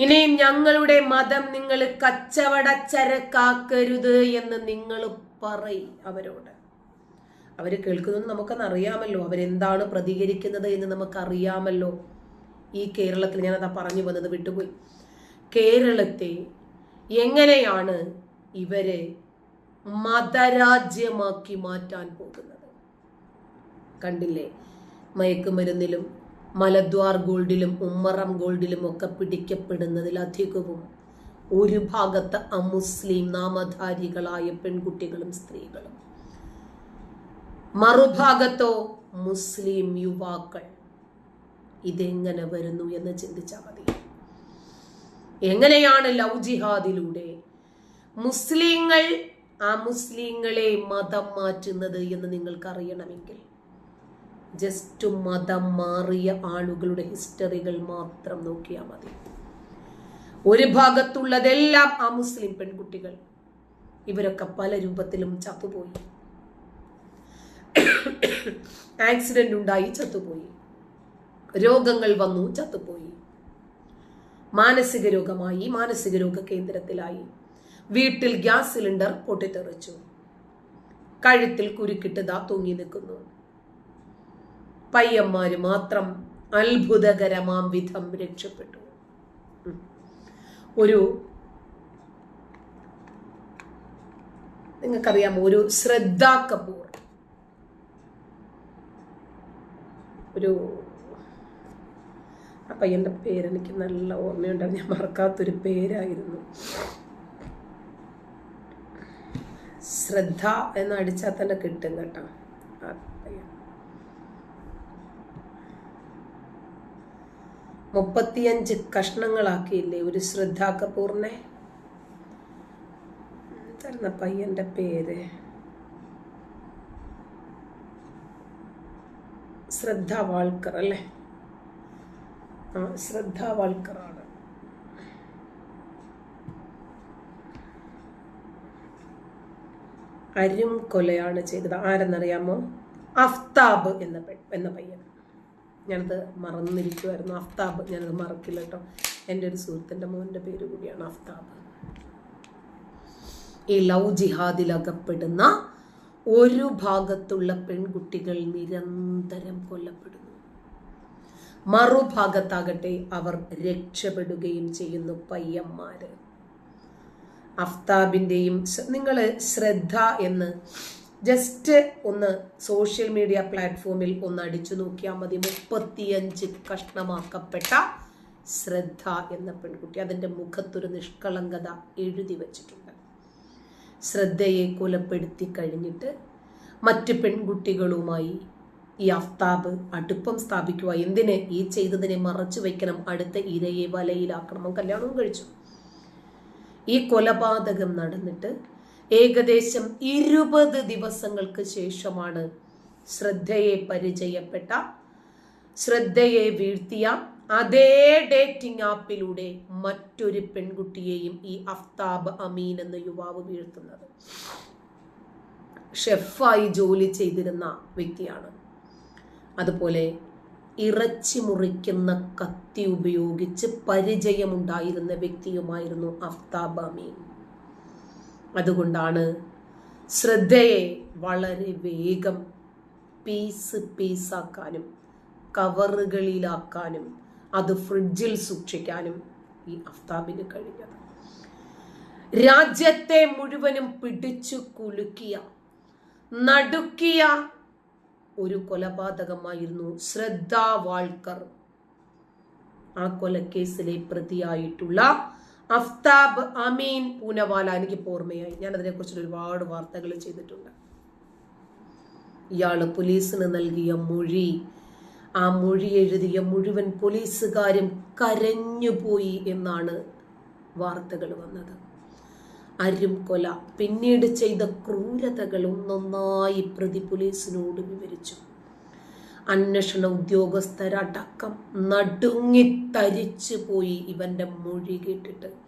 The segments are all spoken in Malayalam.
ഇനിയും ഞങ്ങളുടെ മതം നിങ്ങൾ കച്ചവടച്ചരക്കാക്കരുത് എന്ന് നിങ്ങൾ പറയും അവരോട്. അവർ കേൾക്കുന്നത് നമുക്കൊന്ന് അറിയാമല്ലോ അവരെന്താണ് പ്രതികരിക്കുന്നത് എന്ന് നമുക്കറിയാമല്ലോ. ഈ കേരളത്തിൽ ഞാനതാ പറഞ്ഞു വന്നത് വിട്ടുപോയി. കേരളത്തെ എങ്ങനെയാണ് ഇവരെ മതരാജ്യമാക്കി മാറ്റാൻ പോകുന്നത്? കണ്ടില്ലേ? മയക്കുമരുന്നിലും മലദ്വാർ ഗോൾഡിലും ഉമ്മറം ഗോൾഡിലും ഒക്കെ പിടിക്കപ്പെടുന്നതിലധികവും ഒരു ഭാഗത്ത് അമുസ്ലിം നാമധാരികളായ പെൺകുട്ടികളും സ്ത്രീകളും. മറുഭാഗത്തോ മുസ്ലിം യുവാക്കൾ. ഇതെങ്ങനെ വരുന്നു എന്ന് ചിന്തിച്ചാൽ മതി. എങ്ങനെയാണ് ലവ് ജിഹാദിലൂടെ മുസ്ലിങ്ങൾ ആ മുസ്ലിങ്ങളെ മതം മാറ്റുന്നത് എന്ന് നിങ്ങൾക്ക് അറിയണമെങ്കിൽ ജസ്റ്റ് മതം മാറിയ ആളുകളുടെ ഹിസ്റ്ററികൾ മാത്രം നോക്കിയാൽ മതി. ഒരു ഭാഗത്തുള്ളതെല്ലാം ആ മുസ്ലിം പെൺകുട്ടികൾ. ഇവരൊക്കെ പല രൂപത്തിലും ചത്തുപോയി. ആക്സിഡന്റ് ഉണ്ടായി ചത്തുപോയി. രോഗങ്ങൾ വന്നു ചത്തുപോയി. മാനസിക രോഗമായി മാനസിക രോഗ കേന്ദ്രത്തിലായി. വീട്ടിൽ ഗ്യാസ് സിലിണ്ടർ പൊട്ടിത്തെറിച്ചു. കഴുത്തിൽ കുരുക്കിട്ട് ദാ തൂങ്ങി നിൽക്കുന്നു. പയ്യന്മാര് മാത്രം അത്ഭുതകരമാം വിധം രക്ഷപ്പെട്ടു. ഒരു നിങ്ങൾക്കറിയാമോ? ഒരു ശ്രദ്ധാ കപൂർ ഒരു ആ പേര് എനിക്ക് നല്ല ഓർമ്മയുണ്ട്. അത് ഞാൻ മറക്കാത്തൊരു പേരായിരുന്നു. ശ്രദ്ധ എന്ന് അടിച്ചാൽ തന്നെ കിട്ടും കേട്ടോ ആ പയ്യൻ മുപ്പത്തിയഞ്ച് കഷ്ണങ്ങളാക്കിയില്ലേ ഒരു ശ്രദ്ധാ കപൂറിനെ എന്തായിരുന്നു പേര്. ശ്രദ്ധ വാൾക്കർ അല്ലേ? ആ ശ്രദ്ധ വാൾക്കറാണ് അരും കൊലയാണ് ചെയ്തത്. ആരെന്നറിയാമോ? അഫ്താബ് എന്ന എന്ന പയ്യൻ. ഞാനത് മറന്നിരിക്കുമായിരുന്നു അഫ്താബ് ഞാനത് മറക്കില്ല കേട്ടോ. എന്റെ ഒരു സുഹൃത്തിന്റെ മോന്റെ പേര് കൂടിയാണ് അഫ്താബ്. ഈ ലവ് ജിഹാദിൽ അകപ്പെടുന്ന ഒരു ഭാഗത്തുള്ള പെൺകുട്ടികൾ നിരന്തരം കൊല്ലപ്പെടുന്നു. മറുഭാഗത്താകട്ടെ അവർ രക്ഷപ്പെടുകയും ചെയ്യുന്നു പയ്യന്മാര്. അഫ്താബിന്റെയും നിങ്ങൾ ശ്രദ്ധ എന്ന് ജസ്റ്റ് ഒന്ന് സോഷ്യൽ മീഡിയ പ്ലാറ്റ്ഫോമിൽ ഒന്ന് അടിച്ചു നോക്കിയാൽ മതി. മുപ്പത്തിയഞ്ച് കഷ്ണമാക്കപ്പെട്ട ശ്രദ്ധ എന്ന പെൺകുട്ടി അതിന്റെ മുഖത്തൊരു നിഷ്കളങ്കത എഴുതി വച്ചിട്ടുണ്ട്. ശ്രദ്ധയെ കൊലപ്പെടുത്തി കഴിഞ്ഞിട്ട് മറ്റ് പെൺകുട്ടികളുമായി ഈ അഫ്താബ് അടുപ്പം സ്ഥാപിക്കുക എന്തിനെ ഈ ചെയ്തതിനെ മറച്ചു വയ്ക്കണം അടുത്ത ഇരയെ വലയിലാക്കണം കല്യാണവും കഴിച്ചു. ഈ കൊലപാതകം നടന്നിട്ട് ഏകദേശം ഇരുപത് ദിവസങ്ങൾക്ക് ശേഷമാണ് ശ്രദ്ധയെ പരിചയപ്പെട്ട ശ്രദ്ധയെ വീഴ്ത്തിയ അതേ ഡേറ്റിംഗ് ആപ്പിലൂടെ മറ്റൊരു പെൺകുട്ടിയെയും ഈ അഫ്താബ് അമീൻ എന്ന യുവാവ് വീഴ്ത്തുന്നത്. ഷെഫായി ജോലി ചെയ്തിരുന്ന വ്യക്തിയാണ്. അതുപോലെ ഇറച്ചി മുറിക്കുന്ന കത്തി ഉപയോഗിച്ച് പരിചയമുണ്ടായിരുന്ന വ്യക്തിയുമായിരുന്നു അഫ്താബ് അമീൻ. അതുകൊണ്ടാണ് ശ്രദ്ധയെ വളരെ വേഗം പീസ് പീസാക്കാനും കവറുകളിലാക്കാനും അത് ഫ്രിഡ്ജിൽ സൂക്ഷിക്കാനും ഈ അഫ്താബിന് കഴിഞ്ഞത്. രാജ്യത്തെ മുഴുവനും പിടിച്ചു കുലുക്കിയ നടുക്കിയ ഒരു കൊലപാതകമായിരുന്നു ശ്രദ്ധ വാൾക്കർ. ആ കൊലക്കേസിലെ പ്രതിയായിട്ടുള്ള അഫ്താബ് അമീൻ പൂനവാല എനിക്ക് ഓർമ്മയായി. ഞാൻ അതിനെക്കുറിച്ച് ഒരുപാട് വാർത്തകൾ ചെയ്തിട്ടുണ്ട്. ഇയാൾ പോലീസിന് നൽകിയ മൊഴി ആ മൊഴി എഴുതിയ മുഴുവൻ പോലീസുകാരും കരഞ്ഞുപോയി എന്നാണ് വാർത്തകൾ വന്നത്. അരും കൊല പിന്നീട് ചെയ്ത ക്രൂരതകളും നന്നായി പ്രതി പോലീസിനോട് വിവരിച്ചു. അന്വേഷണ ഉദ്യോഗസ്ഥരടക്കം നടുങ്ങി തരിച്ചു പോയി ഇവന്റെ മൊഴി കേട്ടിട്ട്.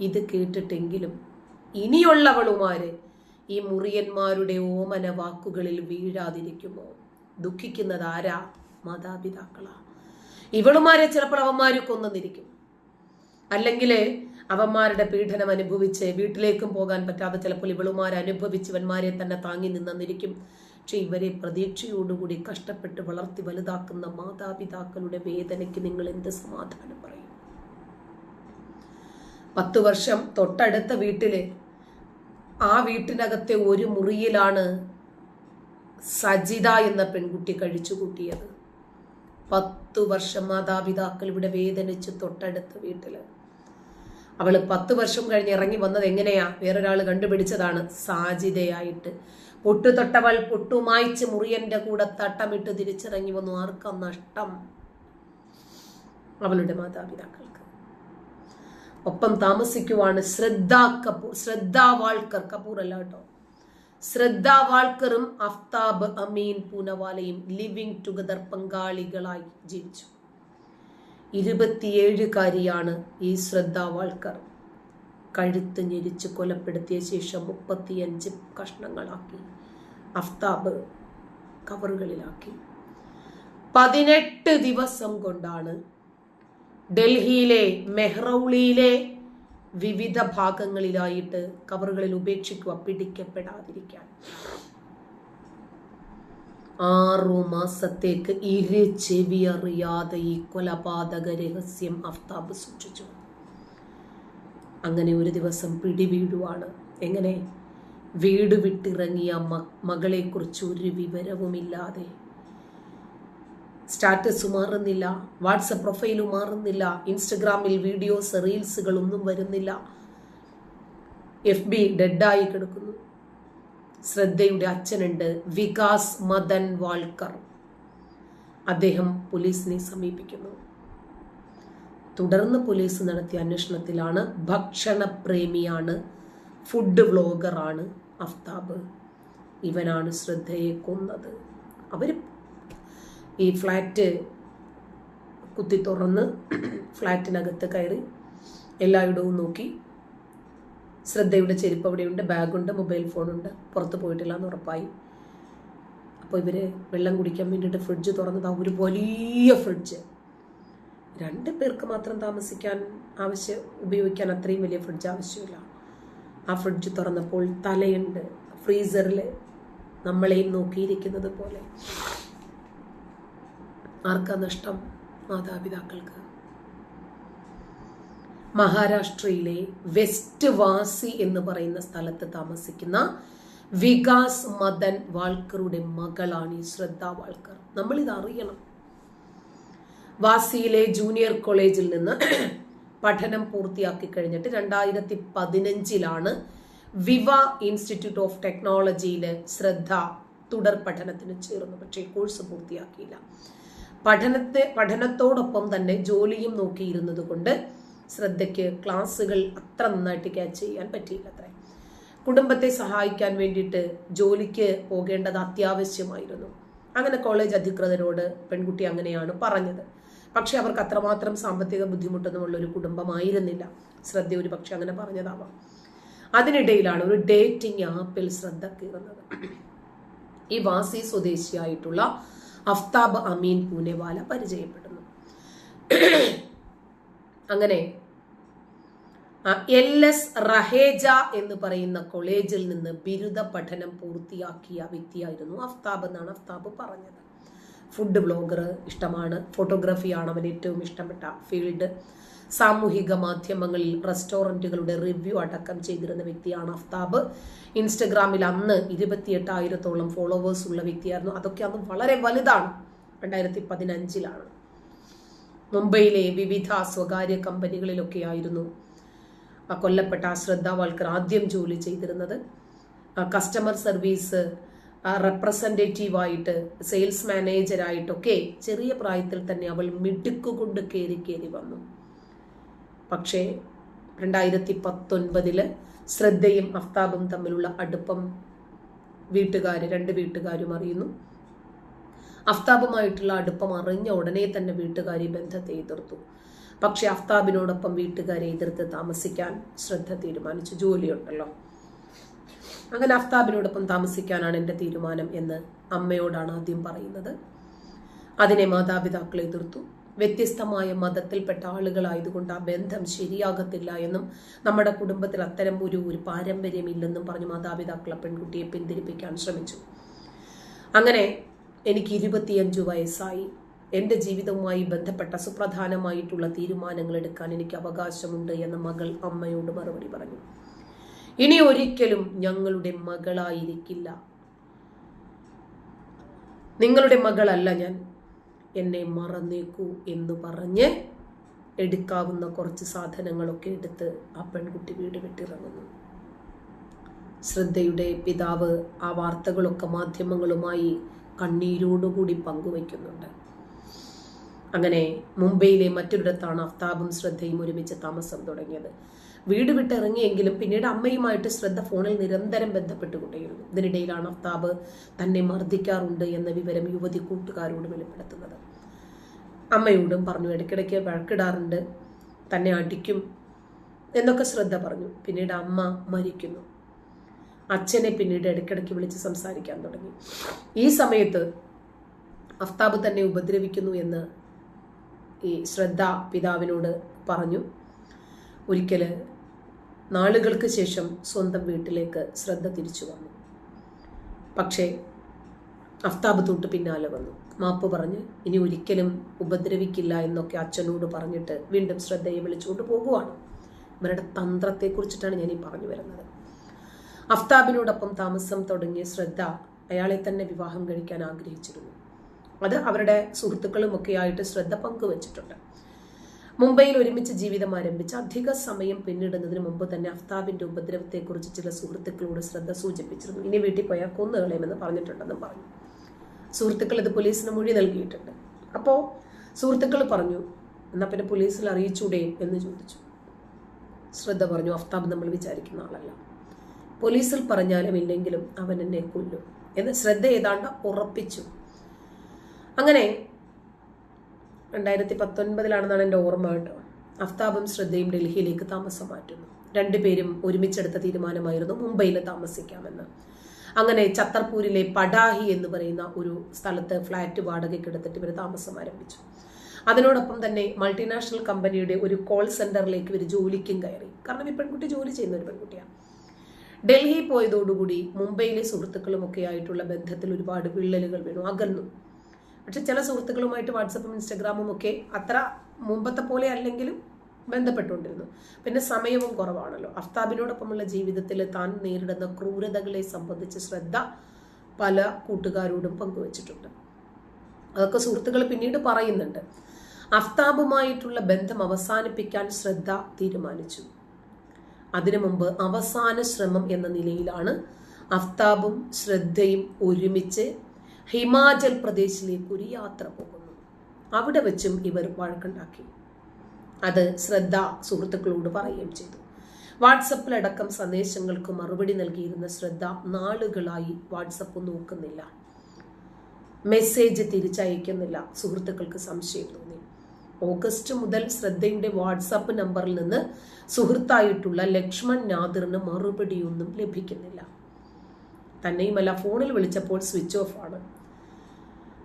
ഇത് കേട്ടിട്ടെങ്കിലും ഇനിയുള്ളവളുമാര് ഈ മുറിയന്മാരുടെ ഓമന വാക്കുകളിൽ വീഴാതിരിക്കുമോ? ദുഃഖിക്കുന്നത് ആരാ? മാതാപിതാക്കളാ. ഇവളുമാരെ ചിലപ്പോൾ അവന്മാര് കൊന്നിരിക്കും അല്ലെങ്കിൽ അവന്മാരുടെ പീഡനം അനുഭവിച്ച് വീട്ടിലേക്കും പോകാൻ പറ്റാതെ ചിലപ്പോൾ ഇവളുമാർ അനുഭവിച്ചവന്മാരെ തന്നെ താങ്ങി നിന്നിരിക്കും പക്ഷെ ഇവരെ പ്രതീക്ഷയോടുകൂടി കഷ്ടപ്പെട്ട് വളർത്തി വലുതാക്കുന്ന മാതാപിതാക്കളുടെ വേദനയ്ക്ക് നിങ്ങൾ എന്ത് സമാധാനം പറയും? പത്തു വർഷം തൊട്ടടുത്ത വീട്ടിൽ ആ വീട്ടിനകത്തെ ഒരു മുറിയിലാണ് സജിത എന്ന പെൺകുട്ടി കഴിച്ചു കൂട്ടിയത്. പത്തു വർഷം മാതാപിതാക്കൾ ഇവിടെ വേദനിച്ച് തൊട്ടടുത്ത വീട്ടിൽ. അവൾ പത്ത് വർഷം കഴിഞ്ഞ് ഇറങ്ങി വന്നത് എങ്ങനെയാ? വേറൊരാൾ കണ്ടുപിടിച്ചതാണ്. സാജിതയായിട്ട്. പൊട്ടുതൊട്ടവൾ പൊട്ടുമായിച്ച് മുറിയന്റെ കൂടെ തട്ടമിട്ട് തിരിച്ചിറങ്ങി വന്നു. ആർക്കാ നഷ്ടം? അവളുടെ മാതാപിതാക്കൾക്ക് ഒപ്പം താമസിക്കുവാണ് ശ്രദ്ധ കപൂർ ശ്രദ്ധ വാൾക്കർ കപൂർ അല്ല കേട്ടോ. ശ്രദ്ധ വാൾക്കറും അഫ്താബ് അമീൻ പൂനവാലയും ലിവിംഗ് ടുഗദർ പങ്കാളികളായി ജീവിച്ചു. ഇരുപത്തിയേഴുകാരിയാണ് ഈ ശ്രദ്ധ വാൾക്കർ. കഴുത്ത് ഞെരിച്ച് കൊലപ്പെടുത്തിയ ശേഷം മുപ്പത്തിയഞ്ച് കഷ്ണങ്ങളാക്കി അഫ്താബ് കവറുകളിലാക്കി. പതിനെട്ട് ദിവസം കൊണ്ടാണ് ഡൽഹിയിലെ മെഹ്റൌളിയിലെ വിവിധ ഭാഗങ്ങളിലായിട്ട് കവറുകളിൽ ഉപേക്ഷിക്കുക പിടിക്കപ്പെടാതിരിക്കാൻ. ആറു മാസത്തേക്ക് ഇരു ചെവി അറിയാതെ ഈ കൊലപാതക രഹസ്യം അഫ്താബ് സൂക്ഷിച്ചു. അങ്ങനെ ഒരു ദിവസം പിടിവീഴുവാണ് എങ്ങനെ? വീട് വിട്ടിറങ്ങിയ മകളെക്കുറിച്ച് ഒരു വിവരവുമില്ലാതെ സ്റ്റാറ്റസ് മാറുന്നില്ല വാട്സപ്പ് പ്രൊഫൈൽ മാറുന്നില്ല ഇൻസ്റ്റഗ്രാമിൽ വീഡിയോസ് റീൽസുകൾ ഒന്നും വരുന്നില്ല. എഫ് ബി ഡെഡായി കിടക്കുന്നു. ശ്രദ്ധയുടെ അച്ഛനുണ്ട് വികാസ് മദൻ വാൾക്കർ. അദ്ദേഹം പോലീസിനെ സമീപിക്കുന്നു. തുടർന്ന് പോലീസ് നടത്തിയ അന്വേഷണത്തിലാണ് ഭക്ഷണപ്രേമിയാണ് ഫുഡ് വ്ളോഗറാണ് അഫ്താബ്. ഇവനാണ് ശ്രദ്ധയെ കൊന്നത്. അവർ ഈ ഫ്ലാറ്റ് കുത്തി തുറന്ന് ഫ്ലാറ്റിനകത്ത് കയറി എല്ലായിടവും നോക്കി. ശ്രദ്ധയുടെ ചെരുപ്പ് അവിടെയുണ്ട് ബാഗുണ്ട് മൊബൈൽ ഫോണുണ്ട്. പുറത്ത് പോയിട്ടില്ല എന്ന് ഉറപ്പായി. അപ്പോൾ ഇവർ വെള്ളം കുടിക്കാൻ വേണ്ടിയിട്ട് ഫ്രിഡ്ജ് തുറന്നത് ഒരു വലിയ ഫ്രിഡ്ജ്. രണ്ട് പേർക്ക് മാത്രം താമസിക്കാൻ ആവശ്യം ഉപയോഗിക്കാൻ അത്രയും വലിയ ഫ്രിഡ്ജ് ആവശ്യമില്ല. ആ ഫ്രിഡ്ജ് തുറന്നപ്പോൾ തലയുണ്ട് ഫ്രീസറിൽ നമ്മളെയും നോക്കിയിരിക്കുന്നത് പോലെ. ആർക്കാ നഷ്ടം മാതാപിതാക്കൾക്ക്? മഹാരാഷ്ട്രയിലെ വെസ്റ്റ് വാസി എന്ന് പറയുന്ന സ്ഥലത്ത് താമസിക്കുന്ന വികാസ് മദൻ വാൾക്കറുടെ മകളാണ് ഈ ശ്രദ്ധ വാൾക്കർ. നമ്മൾ ഇത് അറിയണം. വാസിയിലെ ജൂനിയർ കോളേജിൽ നിന്ന് പഠനം പൂർത്തിയാക്കി കഴിഞ്ഞിട്ട് രണ്ടായിരത്തി പതിനഞ്ചിലാണ് വിവ ഇൻസ്റ്റിറ്റ്യൂട്ട് ഓഫ് ടെക്നോളജിയിലെ ശ്രദ്ധ തുടർ പഠനത്തിന് ചേർന്നു. പക്ഷേ കോഴ്സ് പൂർത്തിയാക്കിയില്ല. പഠനത്തെ പഠനത്തോടൊപ്പം തന്നെ ജോലിയും നോക്കിയിരുന്നത് കൊണ്ട് ശ്രദ്ധയ്ക്ക് ക്ലാസ്സുകൾ അത്ര നന്നായിട്ട് ക്യാച്ച് ചെയ്യാൻ പറ്റിയില്ല അത്രേ കുടുംബത്തെ സഹായിക്കാൻ വേണ്ടിയിട്ട് ജോലിക്ക് പോകേണ്ടത് അത്യാവശ്യമായിരുന്നു. അങ്ങനെ കോളേജ് അധികൃതരോട് പെൺകുട്ടി അങ്ങനെയാണ് പറഞ്ഞത്. പക്ഷെ അവർക്ക് അത്രമാത്രം സാമ്പത്തിക ബുദ്ധിമുട്ടൊന്നുമുള്ള ഒരു കുടുംബമായിരുന്നില്ല. ശ്രദ്ധ ഒരു പക്ഷെ അങ്ങനെ പറഞ്ഞതാവാം. അതിനിടയിലാണ് ഒരു ഡേറ്റിംഗ് ആപ്പിൽ ശ്രദ്ധ കീറുന്നത്. ഈ വാസി സ്വദേശിയായിട്ടുള്ള അഫ്താബ് അമീൻ പൂനെവാല പരിചയപ്പെടുന്നു. അങ്ങനെ എൽ എസ് റഹേജ എന്ന് പറയുന്ന കോളേജിൽ നിന്ന് ബിരുദ പഠനം പൂർത്തിയാക്കിയ വ്യക്തിയായിരുന്നു അഫ്താബ് എന്നാണ് അഫ്താബ് പറഞ്ഞത്. ഫുഡ് ബ്ലോഗർ ഇഷ്ടമാണ്. ഫോട്ടോഗ്രാഫിയാണ് അവൻ ഏറ്റവും ഇഷ്ടപ്പെട്ട ഫീൽഡ്. സാമൂഹിക മാധ്യമങ്ങളിൽ റെസ്റ്റോറന്റുകളുടെ റിവ്യൂ അടക്കം ചെയ്തിരുന്ന വ്യക്തിയാണ് അഫ്താബ്. ഇൻസ്റ്റഗ്രാമിൽ അന്ന് ഇരുപത്തിയെട്ടായിരത്തോളം ഫോളോവേഴ്സ് ഉള്ള വ്യക്തിയായിരുന്നു. അതൊക്കെ അന്ന് വളരെ വലുതാണ്. രണ്ടായിരത്തി പതിനഞ്ചിലാണ് മുംബൈയിലെ വിവിധ സ്വകാര്യ കമ്പനികളിലൊക്കെ ആയിരുന്നു കൊല്ലപ്പെട്ട ശ്രദ്ധ വാൾക്കർ ആദ്യം ജോലി ചെയ്തിരുന്നത്. കസ്റ്റമർ സർവീസ് റെപ്രസെന്റേറ്റീവായിട്ട് സെയിൽസ് മാനേജരായിട്ടൊക്കെ ചെറിയ പ്രായത്തിൽ തന്നെ അവൾ മിടുക്കുകൊണ്ട് കയറി കയറി വന്നു. പക്ഷേ രണ്ടായിരത്തി പത്തൊൻപതിൽ ശ്രദ്ധയും അഫ്താബും തമ്മിലുള്ള അടുപ്പം വീട്ടുകാർ രണ്ട് വീട്ടുകാരും അറിയുന്നു. അഫ്താബുമായിട്ടുള്ള അടുപ്പം അറിഞ്ഞ ഉടനെ തന്നെ വീട്ടുകാർ ഈ ബന്ധത്തെ എതിർത്തു. പക്ഷെ അഫ്താബിനോടൊപ്പം വീട്ടുകാരെ എതിർത്ത് താമസിക്കാൻ ശ്രദ്ധ തീരുമാനിച്ചു. ജോലിയുണ്ടല്ലോ. അങ്ങനെ അഫ്താബിനോടൊപ്പം താമസിക്കാനാണ് എന്റെ തീരുമാനം എന്ന് അമ്മയോടാണ് ആദ്യം പറയുന്നത്. അതിനെ മാതാപിതാക്കൾ എതിർത്തു. വ്യത്യസ്തമായ മതത്തിൽപ്പെട്ട ആളുകളായതുകൊണ്ട് ആ ബന്ധം ശരിയാകത്തില്ല എന്നും നമ്മുടെ കുടുംബത്തിൽ അത്തരം ഒരു ഒരു പാരമ്പര്യമില്ലെന്നും പറഞ്ഞു പറഞ്ഞ് മാതാപിതാക്കളെ പെൺകുട്ടിയെ പിന്തിരിപ്പിക്കാൻ ശ്രമിച്ചു. അങ്ങനെ എനിക്ക് ഇരുപത്തിയഞ്ചു വയസ്സായി. എന്റെ ജീവിതവുമായി ബന്ധപ്പെട്ട സുപ്രധാനമായിട്ടുള്ള തീരുമാനങ്ങൾ എടുക്കാൻ എനിക്ക് അവകാശമുണ്ട് എന്ന മകൾ അമ്മയോട് മറുപടി പറഞ്ഞു. ഇനി ഒരിക്കലും ഞങ്ങളുടെ മകളായിരിക്കില്ല. നിങ്ങളുടെ മകളല്ല ഞാൻ. എന്നെ മറന്നേക്കൂ എന്ന് പറഞ്ഞ് എടുക്കാവുന്ന കുറച്ച് സാധനങ്ങളൊക്കെ എടുത്ത് ആ പെൺകുട്ടി വീട് വിട്ടിറങ്ങുന്നു. ശ്രദ്ധയുടെ പിതാവ് ആ വാർത്തകളൊക്കെ മാധ്യമങ്ങളുമായി കണ്ണീരോടുകൂടി പങ്കുവയ്ക്കുന്നുണ്ട്. അങ്ങനെ മുംബൈയിലെ മറ്റൊരിടത്താണ് അഫ്താബും ശ്രദ്ധയും ഒരുമിച്ച് താമസം തുടങ്ങിയത്. വീട് വിട്ടിറങ്ങിയെങ്കിലും പിന്നീട് അമ്മയുമായിട്ട് ശ്രദ്ധ ഫോണിൽ നിരന്തരം ബന്ധപ്പെട്ടുകൊണ്ടേയിരുന്നു. ഇതിനിടയിലാണ് അഫ്താബ് തന്നെ മർദ്ദിക്കാറുണ്ട് എന്ന വിവരം യുവതി കൂട്ടുകാരോട് വെളിപ്പെടുത്തുന്നത്. അമ്മയോടും പറഞ്ഞു ഇടയ്ക്കിടയ്ക്ക് വഴക്കിടാറുണ്ട് തന്നെ അടിക്കും എന്നൊക്കെ ശ്രദ്ധ പറഞ്ഞു. പിന്നീട് അമ്മ മരിക്കുന്നു. അച്ഛനെ പിന്നീട് ഇടയ്ക്കിടയ്ക്ക് വിളിച്ച് സംസാരിക്കാൻ തുടങ്ങി. ഈ സമയത്ത് അഫ്താബ് തന്നെ ഉപദ്രവിക്കുന്നു എന്ന് ഈ ശ്രദ്ധ പിതാവിനോട് പറഞ്ഞു. ഒരിക്കൽ നാളുകൾക്ക് ശേഷം സ്വന്തം വീട്ടിലേക്ക് ശ്രദ്ധ തിരിച്ചു വന്നു. പക്ഷേ അഫ്താബ് തൊട്ട് പിന്നാലെ വന്നു. മാപ്പ് പറഞ്ഞ് ഇനി ഒരിക്കലും ഉപദ്രവിക്കില്ല എന്നൊക്കെ അച്ഛനോട് പറഞ്ഞിട്ട് വീണ്ടും ശ്രദ്ധയെ വിളിച്ചുകൊണ്ട് പോകുവാണ്. ഇവരുടെ തന്ത്രത്തെക്കുറിച്ചിട്ടാണ് ഞാൻ ഈ പറഞ്ഞു വരുന്നത്. അഫ്താബിനോടൊപ്പം താമസം തുടങ്ങിയ ശ്രദ്ധ അയാളെ തന്നെ വിവാഹം കഴിക്കാൻ ആഗ്രഹിച്ചിരുന്നു. അത് അവരുടെ സുഹൃത്തുക്കളുമൊക്കെ ആയിട്ട് ശ്രദ്ധ പങ്കുവച്ചിട്ടുണ്ട്. മുംബൈയിൽ ഒരുമിച്ച് ജീവിതം ആരംഭിച്ച് അധിക സമയം പിന്നിടുന്നതിന് മുമ്പ് തന്നെ അഫ്താബിന്റെ ഉപദ്രവത്തെക്കുറിച്ച് ചില സുഹൃത്തുക്കളോട് ശ്രദ്ധ സൂചിപ്പിച്ചിരുന്നു. ഇനി വീട്ടിൽ പോയാൽ കൊന്നുകളയുമെന്ന് പറഞ്ഞിട്ടുണ്ടെന്നും പറഞ്ഞു. സുഹൃത്തുക്കൾ ഇത് പോലീസിന് മൊഴി നൽകിയിട്ടുണ്ട്. അപ്പോൾ സുഹൃത്തുക്കൾ പറഞ്ഞു എന്നാൽ പിന്നെ പോലീസിൽ അറിയിച്ചൂടെ? എന്ന് ചോദിച്ചു. ശ്രദ്ധ പറഞ്ഞു അഫ്താബ് നമ്മൾ വിചാരിക്കുന്ന ആളല്ല. പോലീസിൽ പറഞ്ഞാലും ഇല്ലെങ്കിലും അവൻ എന്നെ കൊല്ലും. എന്ന് ശ്രദ്ധ ഏതാണ്ട് ഉറപ്പിച്ചു. അങ്ങനെ രണ്ടായിരത്തി പത്തൊൻപതിലാണെന്നാണ് എന്റെ ഓർമ്മ കേട്ടോ. അഫ്താബും ശ്രദ്ധയും ഡൽഹിയിലേക്ക് താമസം മാറ്റുന്നു. രണ്ടുപേരും ഒരുമിച്ചെടുത്ത തീരുമാനമായിരുന്നു മുംബൈയിൽ താമസിക്കാമെന്ന്. അങ്ങനെ ചത്തർപൂരിലെ പടാഹി എന്ന് പറയുന്ന ഒരു സ്ഥലത്ത് ഫ്ലാറ്റ് വാടകയ്ക്ക് എടുത്തിട്ട് ഇവർ താമസം ആരംഭിച്ചു. അതിനോടൊപ്പം തന്നെ മൾട്ടിനാഷണൽ കമ്പനിയുടെ ഒരു കോൾ സെന്ററിലേക്ക് ഇവർ ജോലിക്കും കയറി. കാരണം ഈ പെൺകുട്ടി ജോലി ചെയ്യുന്ന ഒരു പെൺകുട്ടിയാണ്. ഡൽഹി പോയതോടുകൂടി മുംബൈയിലെ സുഹൃത്തുക്കളുമൊക്കെ ആയിട്ടുള്ള ബന്ധത്തിൽ ഒരുപാട് വിള്ളലുകൾ വീണു അകന്നു. പക്ഷെ ചില സുഹൃത്തുക്കളുമായിട്ട് വാട്സപ്പും ഇൻസ്റ്റഗ്രാമും ഒക്കെ അത്ര മുമ്പത്തെ പോലെ അല്ലെങ്കിലും ബന്ധപ്പെട്ടുകൊണ്ടിരുന്നു. പിന്നെ സമയവും കുറവാണല്ലോ. അഫ്താബിനോടൊപ്പമുള്ള ജീവിതത്തിൽ താൻ നേരിടുന്ന ക്രൂരതകളെ സംബന്ധിച്ച് ശ്രദ്ധ പല കൂട്ടുകാരോടും പങ്കുവച്ചിട്ടുണ്ട്. അതൊക്കെ സുഹൃത്തുക്കൾ പിന്നീട് പറയുന്നുണ്ട്. അഫ്താബുമായിട്ടുള്ള ബന്ധം അവസാനിപ്പിക്കാൻ ശ്രദ്ധ തീരുമാനിച്ചു. അതിനു മുമ്പ് അവസാന ശ്രമം എന്ന നിലയിലാണ് അഫ്താബും ശ്രദ്ധയും ഒരുമിച്ച് ഹിമാചൽ പ്രദേശിലേക്ക് ഒരു യാത്ര പോകുന്നു. അവിടെ വെച്ചും ഇവർ വഴക്കുണ്ടാക്കി. അത് ശ്രദ്ധ സുഹൃത്തുക്കളോട് പറയുകയും ചെയ്തു. വാട്സപ്പിലടക്കം സന്ദേശങ്ങൾക്ക് മറുപടി നൽകിയിരുന്ന ശ്രദ്ധ നാളുകളായി വാട്സപ്പ് നോക്കുന്നില്ല. മെസ്സേജ് തിരിച്ചയക്കുന്നില്ല. സുഹൃത്തുക്കൾക്ക് സംശയം തോന്നി. ഓഗസ്റ്റ് മുതൽ ശ്രദ്ധയുടെ വാട്സാപ്പ് നമ്പറിൽ നിന്ന് സുഹൃത്തായിട്ടുള്ള ലക്ഷ്മൺ നാദിറിന് മറുപടിയൊന്നും ലഭിക്കുന്നില്ല. തന്നെയുമല്ല ഫോണിൽ വിളിച്ചപ്പോൾ സ്വിച്ച് ഓഫ് ആണ്.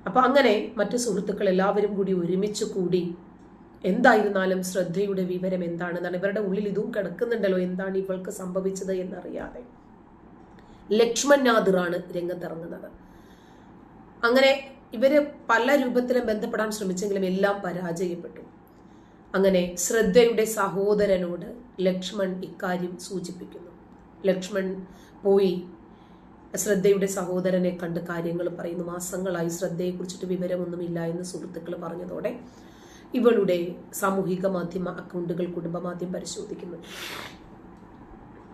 അപ്പോൾ അങ്ങനെ മറ്റ് സുഹൃത്തുക്കൾ എല്ലാവരും കൂടി ഒരുമിച്ച് കൂടി എന്തായിരുന്നാലും ശ്രദ്ധയുടെ വിവരം എന്താണെന്നാണ് ഇവരുടെ ഉള്ളിൽ ഇതും കിടക്കുന്നുണ്ടല്ലോ എന്താണ് ഇവൾക്ക് സംഭവിച്ചത് എന്നറിയാതെ. ലക്ഷ്മൺ നാദിറാണ് രംഗത്തിറങ്ങുന്നത്. അങ്ങനെ ഇവർ പല രൂപത്തിലും ബന്ധപ്പെടാൻ ശ്രമിച്ചെങ്കിലും എല്ലാം പരാജയപ്പെട്ടു. അങ്ങനെ ശ്രദ്ധയുടെ സഹോദരനോട് ലക്ഷ്മൺ ഇക്കാര്യം സൂചിപ്പിക്കുന്നു. ലക്ഷ്മൺ പോയി ശ്രദ്ധയുടെ സഹോദരനെ കണ്ട് കാര്യങ്ങൾ പറയുന്നു. മാസങ്ങളായി ശ്രദ്ധയെക്കുറിച്ചിട്ട് വിവരമൊന്നുമില്ല എന്ന് സുഹൃത്തുക്കൾ പറഞ്ഞതോടെ ഇവളുടെ സാമൂഹിക മാധ്യമ അക്കൗണ്ടുകൾ കുടുംബമാദ്യം പരിശോധിക്കുന്നു.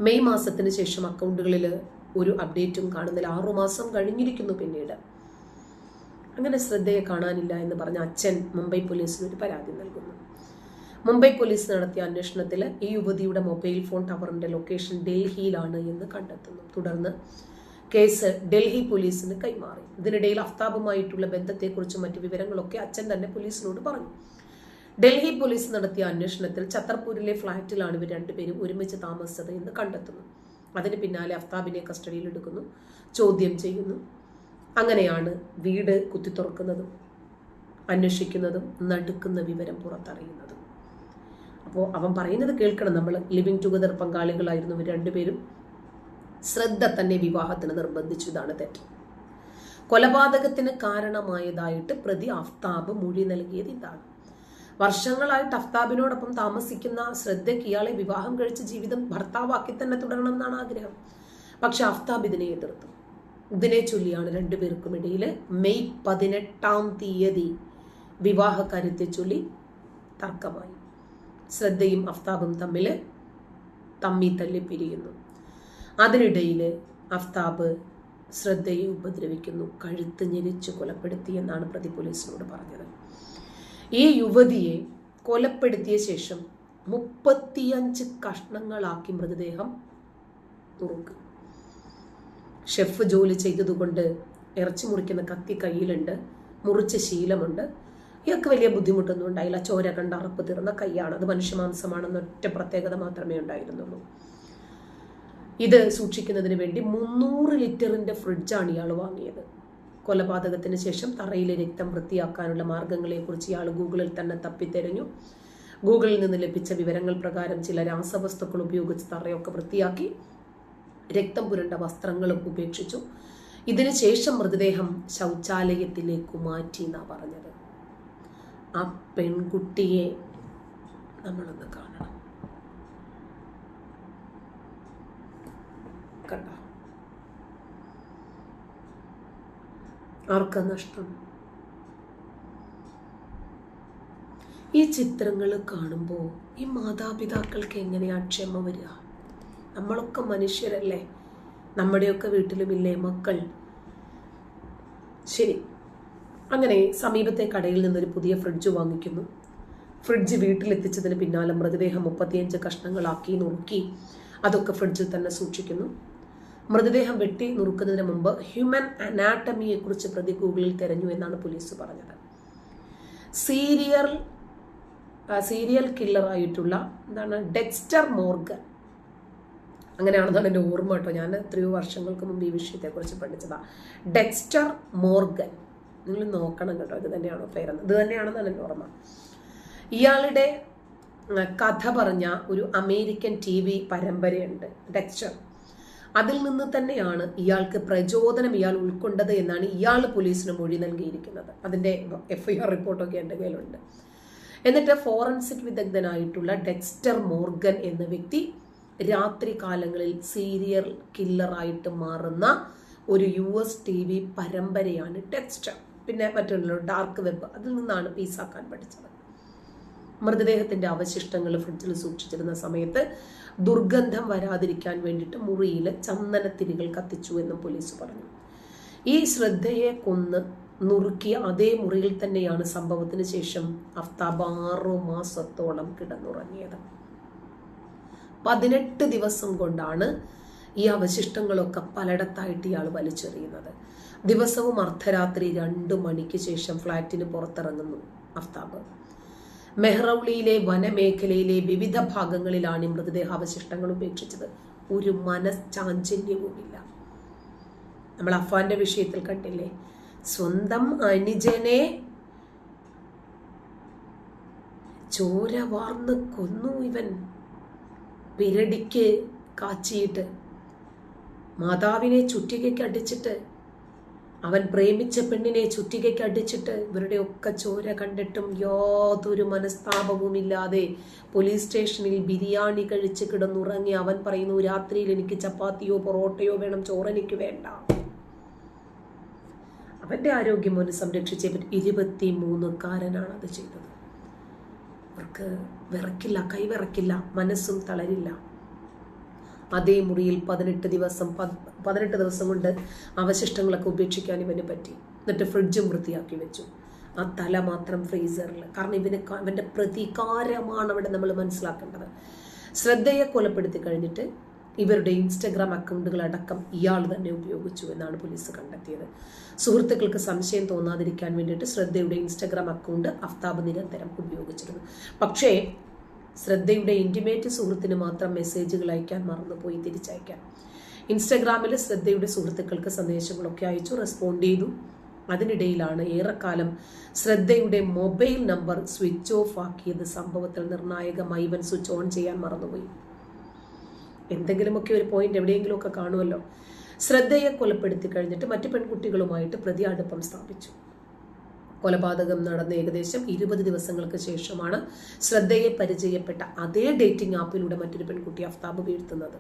മെയ് മാസത്തിന് ശേഷം അക്കൗണ്ടുകളിൽ ഒരു അപ്ഡേറ്റും കാണുന്നില്ല. ആറുമാസം കഴിഞ്ഞിരിക്കുന്നു പിന്നീട്. അങ്ങനെ ശ്രദ്ധയെ കാണാനില്ല എന്ന് പറഞ്ഞ അച്ഛൻ മുംബൈ പോലീസിന് ഒരു പരാതി നൽകുന്നു. മുംബൈ പോലീസ് നടത്തിയ അന്വേഷണത്തിൽ ഈ യുവതിയുടെ മൊബൈൽ ഫോൺ ടവറിന്റെ ലൊക്കേഷൻ ഡൽഹിയിലാണ് എന്ന് കണ്ടെത്തുന്നു. തുടർന്ന് കേസ് ഡൽഹി പോലീസിന് കൈമാറി. ഇതിനിടയിൽ അഫ്താബുമായിട്ടുള്ള ബന്ധത്തെക്കുറിച്ചും മറ്റു വിവരങ്ങളൊക്കെ അച്ഛൻ തന്നെ പോലീസിനോട് പറഞ്ഞു. ഡൽഹി പോലീസ് നടത്തിയ അന്വേഷണത്തിൽ ഛത്തർപൂരിലെ ഫ്ളാറ്റിലാണ് ഇവർ രണ്ടുപേരും ഒരുമിച്ച് താമസിച്ചത് എന്ന് കണ്ടെത്തുന്നു. അതിന് പിന്നാലെ അഫ്താബിനെ കസ്റ്റഡിയിൽ എടുക്കുന്നു ചോദ്യം ചെയ്യുന്നു. അങ്ങനെയാണ് വീട് കുത്തിത്തുറക്കുന്നതും അന്വേഷിക്കുന്നതും നടുക്കുന്ന വിവരം പുറത്തറിയുന്നതും. അപ്പോൾ അവൻ പറയുന്നത് കേൾക്കണം. നമ്മൾ ലിവിങ് ടുഗദർ പങ്കാളികളായിരുന്നു ഇവർ രണ്ടുപേരും. ശ്രദ്ധ തന്നെ വിവാഹത്തിന് നിർബന്ധിച്ചതാണ് തെറ്റ്. കൊലപാതകത്തിന് കാരണമായതായിട്ട് പ്രതി അഫ്താബ് മൊഴി നൽകിയത് ഇതാണ്. വർഷങ്ങളായിട്ട് അഫ്താബിനോടൊപ്പം താമസിക്കുന്ന ശ്രദ്ധയ്ക്ക് ഇയാളെ വിവാഹം കഴിച്ച ജീവിതം ഭർത്താവാക്കി തന്നെ തുടരണം എന്നാണ് ആഗ്രഹം. പക്ഷെ അഫ്താബ് ഇതിനെ എതിർത്തു. ഇതിനെ ചൊല്ലിയാണ് രണ്ടുപേർക്കും ഇടയിൽ മെയ് പതിനെട്ടാം തീയതി വിവാഹ കാര്യത്തെ ചൊല്ലി തർക്കമായി. ശ്രദ്ധയും അഫ്താബും തമ്മിൽ തമ്മി തല്ലി പിരിയുന്നു അതിനിടയിൽ അഫ്താബ് ശ്രദ്ധയെ ഉപദ്രവിക്കുന്നു. കഴുത്ത് ഞെരിച്ച് കൊലപ്പെടുത്തി എന്നാണ് പ്രതി പോലീസിനോട് പറഞ്ഞത്. ഈ യുവതിയെ കൊലപ്പെടുത്തിയ ശേഷം മുപ്പത്തിയഞ്ച് കഷ്ണങ്ങളാക്കി മൃതദേഹം തുറക്കും ഷെഫ് ജോലി ചെയ്തതുകൊണ്ട് ഇറച്ചി മുറിക്കുന്ന കത്തി കയ്യിലുണ്ട് മുറിച്ച ശീലമുണ്ട്. ഇയാൾക്ക് വലിയ ബുദ്ധിമുട്ടൊന്നും ഉണ്ടായില്ല. ചോര കണ്ട അറപ്പ് തീർന്ന കൈയാണ്. അത് മനുഷ്യമാംസമാണെന്ന ഒറ്റ പ്രത്യേകത മാത്രമേ ഉണ്ടായിരുന്നുള്ളൂ. ഇത് സൂക്ഷിക്കുന്നതിന് വേണ്ടി മുന്നൂറ് ലിറ്ററിന്റെ ഫ്രിഡ്ജാണ് ഇയാൾ വാങ്ങിയത്. കൊലപാതകത്തിന് ശേഷം തറയിലെ രക്തം വൃത്തിയാക്കാനുള്ള മാർഗങ്ങളെക്കുറിച്ച് ഇയാൾ ഗൂഗിളിൽ തന്നെ തപ്പിത്തെരഞ്ഞു ഗൂഗിളിൽ നിന്ന് ലഭിച്ച വിവരങ്ങൾ പ്രകാരം ചില രാസവസ്തുക്കൾ ഉപയോഗിച്ച് തറയൊക്കെ വൃത്തിയാക്കി രക്തം പുരണ്ട വസ്ത്രങ്ങളും ഉപേക്ഷിച്ചു. ഇതിനു ശേഷം മൃതദേഹം ശൗചാലയത്തിലേക്ക് മാറ്റി എന്നാ പറഞ്ഞത്. ആ പെൺകുട്ടിയെ നമ്മളൊന്ന് കാണണം. കണ്ട. ആർക്കാ നഷ്ടം? ഈ ചിത്രങ്ങൾ കാണുമ്പോൾ ഈ മാതാപിതാക്കൾക്ക് എങ്ങനെയാ ക്ഷമ വരിക? നമ്മളൊക്കെ മനുഷ്യരല്ലേ? നമ്മുടെയൊക്കെ വീട്ടിലുമില്ലേ മക്കൾ? ശരി. അങ്ങനെ സമീപത്തെ കടയിൽ നിന്നൊരു പുതിയ ഫ്രിഡ്ജ് വാങ്ങിക്കുന്നു. ഫ്രിഡ്ജ് വീട്ടിലെത്തിച്ചതിന് പിന്നാലെ മൃതദേഹം മുപ്പത്തിയഞ്ച് കഷ്ണങ്ങളാക്കി നുറുക്കി അതൊക്കെ ഫ്രിഡ്ജിൽ തന്നെ സൂക്ഷിക്കുന്നു. മൃതദേഹം വെട്ടി നുറുക്കുന്നതിന് മുമ്പ് ഹ്യൂമൻ അനാട്ടമിയെ കുറിച്ച് പ്രതി ഗൂഗിളിൽ തെരഞ്ഞു എന്നാണ് പോലീസ് പറഞ്ഞത്. സീരിയൽ സീരിയൽ കില്ലർ ആയിട്ടുള്ള എന്താണ് ഡെക്സ്റ്റർ മോർഗൻ അങ്ങനെയാണെന്നാണ് എന്റെ ഓർമ്മ കേട്ടോ. ഞാൻ എത്രയോ വർഷങ്ങൾക്ക് മുമ്പ് ഈ വിഷയത്തെക്കുറിച്ച് പഠിച്ചതാണ് ഡെക്സ്റ്റർ മോർഗൻ നിങ്ങൾ നോക്കണം കേട്ടോ ഇത് തന്നെയാണോ പേരെന്ന് ഇത് തന്നെയാണെന്നാണ് എന്റെ ഓർമ്മ. ഇയാളുടെ കഥ പറഞ്ഞ ഒരു അമേരിക്കൻ ടി വി പരമ്പരയുണ്ട് ഡെക്സ്റ്റർ അതിൽ നിന്ന് തന്നെയാണ് ഇയാൾക്ക് പ്രചോദനം ഇയാൾ ഉൾക്കൊണ്ടത് എന്നാണ് ഇയാൾ പോലീസിന് മൊഴി നൽകിയിരിക്കുന്നത്. അതിന്റെ എഫ് ഐ ആർ റിപ്പോർട്ടൊക്കെ എന്റെ കയ്യിലുണ്ട്. എന്നിട്ട് ഫോറൻസിക് വിദഗ്ധനായിട്ടുള്ള ഡെക്സ്റ്റർ മോർഗൻ എന്ന വ്യക്തി രാത്രി കാലങ്ങളിൽ സീരിയൽ കില്ലറായിട്ട് മാറുന്ന ഒരു യു എസ് ടി വി പരമ്പരയാണ് ടെക്സ്റ്റർ പിന്നെ മറ്റുള്ള ഡാർക്ക് വെബ് അതിൽ നിന്നാണ് പീസാക്കാൻ പഠിച്ചത്. മൃതദേഹത്തിന്റെ അവശിഷ്ടങ്ങൾ ഫ്രിഡ്ജിൽ സൂക്ഷിച്ചിരുന്ന സമയത്ത് ദുർഗന്ധം വരാതിരിക്കാൻ വേണ്ടിയിട്ട് മുറിയിൽ ചന്ദനത്തിരികൾ കത്തിച്ചു എന്നും പോലീസ് പറഞ്ഞു. ഈ ശ്രദ്ധയെ കൊന്ന് നുറുക്കിയ അതേ മുറിയിൽ തന്നെയാണ് സംഭവത്തിന് ശേഷം അഫ്താബ് ആറു മാസത്തോളം കിടന്നുറങ്ങിയത്. പതിനെട്ട് ദിവസം കൊണ്ടാണ് ഈ അവശിഷ്ടങ്ങളൊക്കെ പലയിടത്തായിട്ട് ഇയാൾ വലിച്ചെറിയുന്നത്. ദിവസവും അർദ്ധരാത്രി രണ്ട് മണിക്ക് ശേഷം ഫ്ലാറ്റിന് പുറത്തിറങ്ങുന്നു അഫ്താബ്. മെഹ്റൌളിയിലെ വനമേഖലയിലെ വിവിധ ഭാഗങ്ങളിലാണ് മൃതദേഹാവശിഷ്ടങ്ങൾ ഉപേക്ഷിച്ചത്. ഒരു മനഃചാഞ്ചല്യവുമില്ല നമ്മൾ അഫാന്റെ വിഷയത്തിൽ കണ്ടില്ലേ? സ്വന്തം അനുജനെ ചോര വാർന്ന് കൊന്നു ഇവൻ. പിരടിക്ക് കാച്ചിയിട്ട്. മാതാവിനെ ചുറ്റികയ്ക്ക് അടിച്ചിട്ട് അവൻ പ്രേമിച്ച പെണ്ണിനെ ചുറ്റികയ്ക്ക് അടിച്ചിട്ട് ഇവരുടെ ഒക്കെ ചോര കണ്ടിട്ടും യാതൊരു മനസ്താപവുമില്ലാതെ പോലീസ് സ്റ്റേഷനിൽ ബിരിയാണി കഴിച്ച് കിടന്നുറങ്ങി അവൻ പറയുന്നു രാത്രിയിൽ എനിക്ക് ചപ്പാത്തിയോ പൊറോട്ടയോ വേണം ചോറെനിക്ക് വേണ്ട. അവന്റെ ആരോഗ്യം ഒന്ന് സംരക്ഷിച്ചേ പറ്റും. ഇരുപത്തി മൂന്നുകാരനാണ് അത് ചെയ്തത്. അവർക്ക് വിറക്കില്ല കൈവിറക്കില്ല മനസ്സും തളരില്ല. അതേ മുറിയിൽ പതിനെട്ട് ദിവസം പതിനെട്ട് ദിവസം കൊണ്ട് അവശിഷ്ടങ്ങളൊക്കെ ഉപേക്ഷിക്കാൻ ഇവന് പറ്റി. എന്നിട്ട് ഫ്രിഡ്ജും വൃത്തിയാക്കി വെച്ചു. ആ തല മാത്രം ഫ്രീസറിൽ കാരണം ഇവന് ഇവന്റെ പ്രതികാരമാണ് അവിടെ നമ്മൾ മനസ്സിലാക്കേണ്ടത്. ശ്രദ്ധയെ കൊലപ്പെടുത്തി കഴിഞ്ഞിട്ട് ഇവരുടെ ഇൻസ്റ്റഗ്രാം അക്കൗണ്ടുകൾ അടക്കം ഇയാൾ തന്നെ ഉപയോഗിച്ചു എന്നാണ് പോലീസ് കണ്ടെത്തിയത്. സുഹൃത്തുക്കൾക്ക് സംശയം തോന്നാതിരിക്കാൻ വേണ്ടിയിട്ട് ശ്രദ്ധയുടെ ഇൻസ്റ്റഗ്രാം അക്കൗണ്ട് അഫ്താബ് നിരന്തരം ഉപയോഗിച്ചിരുന്നു. പക്ഷേ ശ്രദ്ധയുടെ ഇന്റിമേറ്റ് സുഹൃത്തിന് മാത്രം മെസ്സേജുകൾ അയക്കാൻ മറന്നുപോയി തിരിച്ചയക്കാൻ. ഇൻസ്റ്റഗ്രാമിൽ ശ്രദ്ധയുടെ സുഹൃത്തുക്കൾക്ക് സന്ദേശങ്ങളൊക്കെ അയച്ചു റെസ്പോണ്ട് ചെയ്തു. അതിനിടയിലാണ് ഏറെക്കാലം ശ്രദ്ധയുടെ മൊബൈൽ നമ്പർ സ്വിച്ച് ഓഫ് ആക്കിയത് സംഭവത്തിൽ നിർണായകമായി ഇവൻ സ്വിച്ച് ഓൺ ചെയ്യാൻ മറന്നുപോയി. എന്തെങ്കിലുമൊക്കെ ഒരു പോയിന്റ് എവിടെയെങ്കിലുമൊക്കെ കാണുമല്ലോ. ശ്രദ്ധയെ കൊലപ്പെടുത്തി കഴിഞ്ഞിട്ട് മറ്റു പെൺകുട്ടികളുമായിട്ട് പ്രതി അടുപ്പം സ്ഥാപിച്ചു. കൊലപാതകം നടന്ന ഏകദേശം ഇരുപത് ദിവസങ്ങൾക്ക് ശേഷമാണ് ശ്രദ്ധയെ പരിചയപ്പെട്ട അതേ ഡേറ്റിംഗ് ആപ്പിലൂടെ മറ്റൊരു പെൺകുട്ടി അഫ്താബ് വീഴ്ത്തുന്നത്.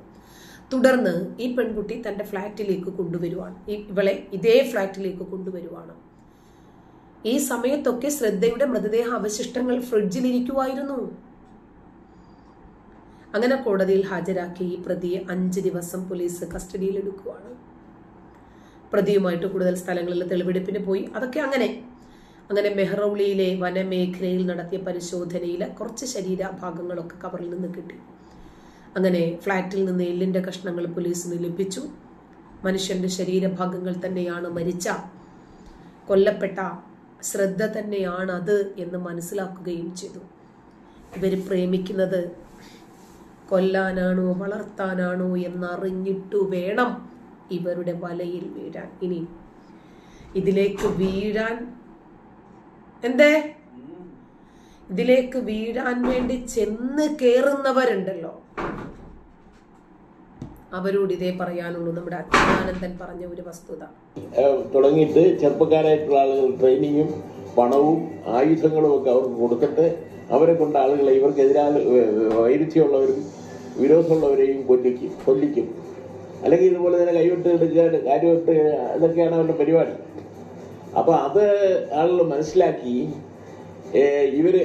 തുടർന്ന് ഈ പെൺകുട്ടി തന്റെ ഫ്ലാറ്റിലേക്ക് കൊണ്ടുവരുവാണ്. ഇവളെ ഇതേ ഫ്ലാറ്റിലേക്ക് കൊണ്ടുവരുവാണ്. ഈ സമയത്തൊക്കെ ശ്രദ്ധയുടെ മൃതദേഹ അവശിഷ്ടങ്ങൾ ഫ്രിഡ്ജിലിരിക്കുമായിരുന്നു അങ്ങനെ കോടതിയിൽ ഹാജരാക്കി ഈ പ്രതിയെ അഞ്ച് ദിവസം പോലീസ് കസ്റ്റഡിയിൽ എടുക്കുവാണ് പ്രതിയുമായിട്ട് കൂടുതൽ സ്ഥലങ്ങളിൽ തെളിവെടുപ്പിന് പോയി. അതൊക്കെ അങ്ങനെ. അങ്ങനെ മെഹ്റൗളിയിലെ വനമേഖലയിൽ നടത്തിയ പരിശോധനയിൽ കുറച്ച് ശരീരഭാഗങ്ങളൊക്കെ കവറിൽ നിന്ന് കിട്ടി. അങ്ങനെ ഫ്ലാറ്റിൽ നിന്ന് എല്ലിന്റെ കഷ്ണങ്ങൾ പോലീസിന് ലഭിച്ചു. മനുഷ്യന്റെ ശരീരഭാഗങ്ങൾ തന്നെയാണ് മരിച്ച. കൊല്ലപ്പെട്ട ശ്രദ്ധ തന്നെയാണ് അത് എന്ന് മനസ്സിലാക്കുകയും ചെയ്തു. ഇവർ പ്രേമിക്കുന്നത് കൊല്ലാനാണോ വളർത്താനാണോ എന്നറിഞ്ഞിട്ടു വേണം ഇവരുടെ വലയിൽ വീഴാൻ. ഇനി ഇതിലേക്ക് വീഴാൻ എന്തേ? ഇതിലേക്ക് വീഴാൻ വേണ്ടി ചെന്ന് കേറുന്നവരുണ്ടല്ലോ. അവരോട് ഇതേ പറയാനുള്ളൂ. നമ്മുടെ അച്യുതാനന്ദൻ പറഞ്ഞ ഒരു വസ്തുത. തുടങ്ങിയിട്ട് ചെറുപ്പക്കാരായിട്ടുള്ള ആളുകൾ ട്രെയിനിങ്ങും പണവും ആയുധങ്ങളും ഒക്കെ അവർക്ക് കൊടുത്തിട്ട് അവരെ കൊണ്ട് ആളുകളെ ഇവർക്കെതിരാ വൈരുദ്ധ്യമുള്ളവരും വിരോധമുള്ളവരെയും കൊല്ലിക്കും കൊല്ലിക്കും. അല്ലെങ്കിൽ ഇതുപോലെ തന്നെ കൈവിട്ട് എടുക്കാൻ കാര്യമിട്ട് ഇതൊക്കെയാണ് അവരുടെ പരിപാടി. അപ്പൊ അത് ആളുകൾ മനസ്സിലാക്കി ഇവർ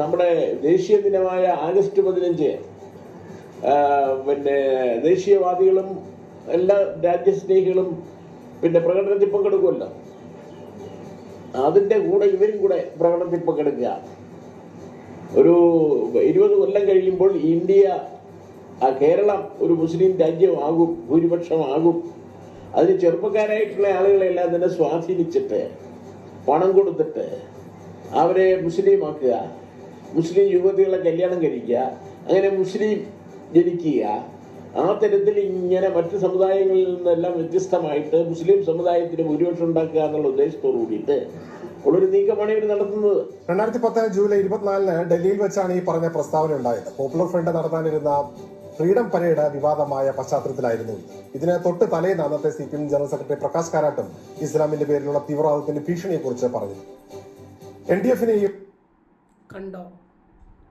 നമ്മുടെ ദേശീയ ദിനമായ ആഗസ്റ്റ് പതിനഞ്ച് പിന്നെ ദേശീയവാദികളും എല്ലാ രാജ്യസ്നേഹികളും പിന്നെ പ്രകടനത്തിൽ പങ്കെടുക്കുമല്ലോ. അതിന്റെ കൂടെ ഇവരും കൂടെ പ്രകടനത്തിൽ പങ്കെടുക്കുക. ഒരു ഇരുപത് കൊല്ലം കഴിയുമ്പോൾ ഇന്ത്യ കേരളം ഒരു മുസ്ലിം രാജ്യമാകും ഭൂരിപക്ഷമാകും. അതിന് ചെറുപ്പക്കാരായിട്ടുള്ള ആളുകളെല്ലാം തന്നെ സ്വാധീനിച്ചിട്ട് പണം കൊടുത്തിട്ട് അവരെ മുസ്ലിമാക്കുക മുസ്ലിം യുവതികളെ കല്യാണം കഴിക്കുക അങ്ങനെ മുസ്ലിം ജനിക്കുക. ആ തരത്തിൽ ഇങ്ങനെ മറ്റ് സമുദായങ്ങളിൽ നിന്നെല്ലാം വ്യത്യസ്തമായിട്ട് മുസ്ലിം സമുദായത്തിന് ഭൂരിപക്ഷം ഉണ്ടാക്കുക എന്നുള്ള ഉദ്ദേശത്തോടു കൂടിയിട്ട് ഉള്ളൊരു നീക്കമാണ് ഇവർ നടത്തുന്നത്. രണ്ടായിരത്തി പത്ത് ജൂലൈ ഇരുപത്തിനാലിന് ഡൽഹിയിൽ വെച്ചാണ് ഈ പറഞ്ഞ പ്രസ്താവന ഉണ്ടായത്. പോപ്പുലർ ഫ്രണ്ട് നടത്താനിരുന്ന ഫ്രീഡം പരേഡ് വിവാദമായ പശ്ചാത്തലത്തിലായിരുന്നു. ഇത്. ഇതിന് തൊട്ട് തലേന്ന് അന്നത്തെ C P M general secretary Prakash കാരാട്ടും ഇസ്ലാമിന്റെ പേരിലുള്ള തീവ്രവാദത്തിന്റെ ഭീഷണിയെക്കുറിച്ച് പറഞ്ഞു. എൻ ഡി എഫിനെയും കണ്ടോ?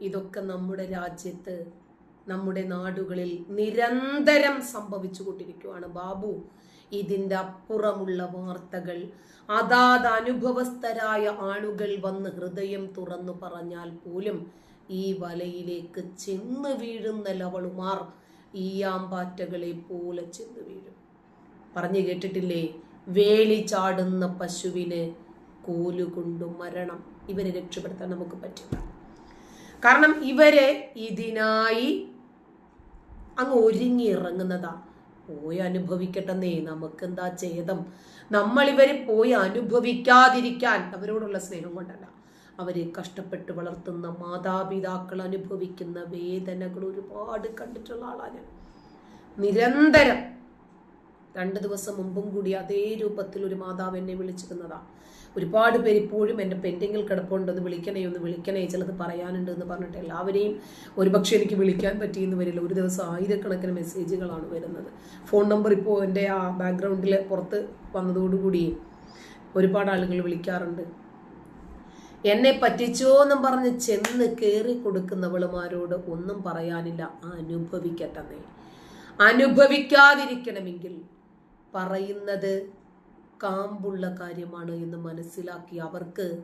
ഇതൊക്കെ നമ്മുടെ രാജ്യത്ത് നമ്മുടെ നാടുകളിൽ നിരന്തരം സംഭവിച്ചു കൊണ്ടിരിക്കുകയാണ് ബാബു ഇതിന്റെ അപ്പുറമുള്ള വാർത്തകൾ അതാത് അനുഭവസ്ഥരായ ആളുകൾ വന്ന് ഹൃദയം തുറന്നു പറഞ്ഞാൽ പോലും ഈ വലയിലേക്ക് ചെന്ന് വീഴുന്ന ലവളുമാർ ഈ ആമ്പാറ്റകളെ പോലെ ചെന്ന് വീഴും. പറഞ്ഞു കേട്ടിട്ടില്ലേ? വേലി ചാടുന്ന പശുവിന് കോലുകൊണ്ടു മരണം. ഇവരെ രക്ഷപ്പെടുത്താൻ നമുക്ക് പറ്റില്ല. കാരണം ഇവരെ ഇതിനായി അങ്ങ് ഒരുങ്ങി ഇറങ്ങുന്നതാ പോയി അനുഭവിക്കട്ടെന്നേ നമുക്കെന്താ ഛേദം? നമ്മൾ ഇവരെ പോയി അനുഭവിക്കാതിരിക്കാൻ അവരോടുള്ള സ്നേഹം കൊണ്ടല്ല. അവരെ കഷ്ടപ്പെട്ട് വളർത്തുന്ന മാതാപിതാക്കൾ അനുഭവിക്കുന്ന വേദനകൾ ഒരുപാട് കണ്ടിട്ടുള്ള ആളാണ് നിരന്തരം രണ്ട് ദിവസം മുമ്പും കൂടി അതേ രൂപത്തിൽ ഒരു മാതാവ് എന്നെ വിളിച്ചിരുന്നതാ. ഒരുപാട് പേര് ഇപ്പോഴും എന്റെ പെൻഡിങ്ങിൽ കിടപ്പുണ്ട്. ഒന്ന് വിളിക്കണേ ഒന്ന് വിളിക്കണേ ചിലത് പറയാനുണ്ട് എന്ന് പറഞ്ഞിട്ട് എല്ലാവരെയും ഒരുപക്ഷെ എനിക്ക് വിളിക്കാൻ പറ്റിയെന്ന് വരില്ല. ഒരു ദിവസം ആയിരക്കണക്കിന് മെസ്സേജുകളാണ് വരുന്നത്. ഫോൺ നമ്പർ ഇപ്പോൾ എന്റെ ആ ബാക്ക്ഗ്രൗണ്ടിൽ പുറത്ത് വന്നതോടുകൂടി ഒരുപാട് ആളുകൾ വിളിക്കാറുണ്ട്. എന്നെ പറ്റിച്ചോ എന്നും പറഞ്ഞ് ചെന്ന് കയറി കൊടുക്കുന്നവളുമാരോട് ഒന്നും പറയാനില്ല. അനുഭവിക്കട്ടെന്നേ. അനുഭവിക്കാതിരിക്കണമെങ്കിൽ പറയുന്നത് കാമ്പുള്ള കാര്യമാണ് എന്ന് മനസ്സിലാക്കി അവർക്ക്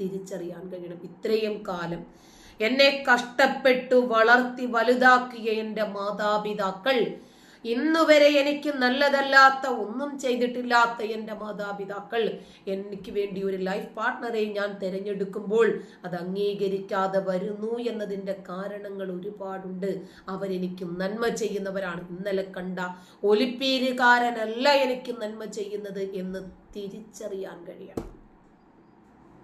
തിരിച്ചറിയാൻ കഴിയണം. ഇത്രയും കാലം എന്നെ കഷ്ടപ്പെട്ടു വളർത്തി വലുതാക്കിയ എന്റെ മാതാപിതാക്കൾ ഇന്നുവരെ എനിക്ക് നല്ലതല്ലാത്ത ഒന്നും ചെയ്തിട്ടില്ലാത്ത എന്റെ മാതാപിതാക്കൾ എനിക്ക് വേണ്ടി ഒരു ലൈഫ് പാർട്ട്ണറെ ഞാൻ തിരഞ്ഞെടുക്കുമ്പോൾ അത് അംഗീകരിക്കാതെ വരുന്നു എന്നതിന്റെ കാരണങ്ങൾ ഒരുപാടുണ്ട്. അവരെനിക്ക് നന്മ ചെയ്യുന്നവരാണ്. ഇന്നലെ കണ്ട ഒലിപ്പീരുകാരനല്ല എനിക്ക് നന്മ ചെയ്യുന്നത് എന്ന് തിരിച്ചറിയാൻ കഴിയണം.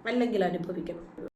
അല്ലെങ്കിൽ അനുഭവിക്കണം.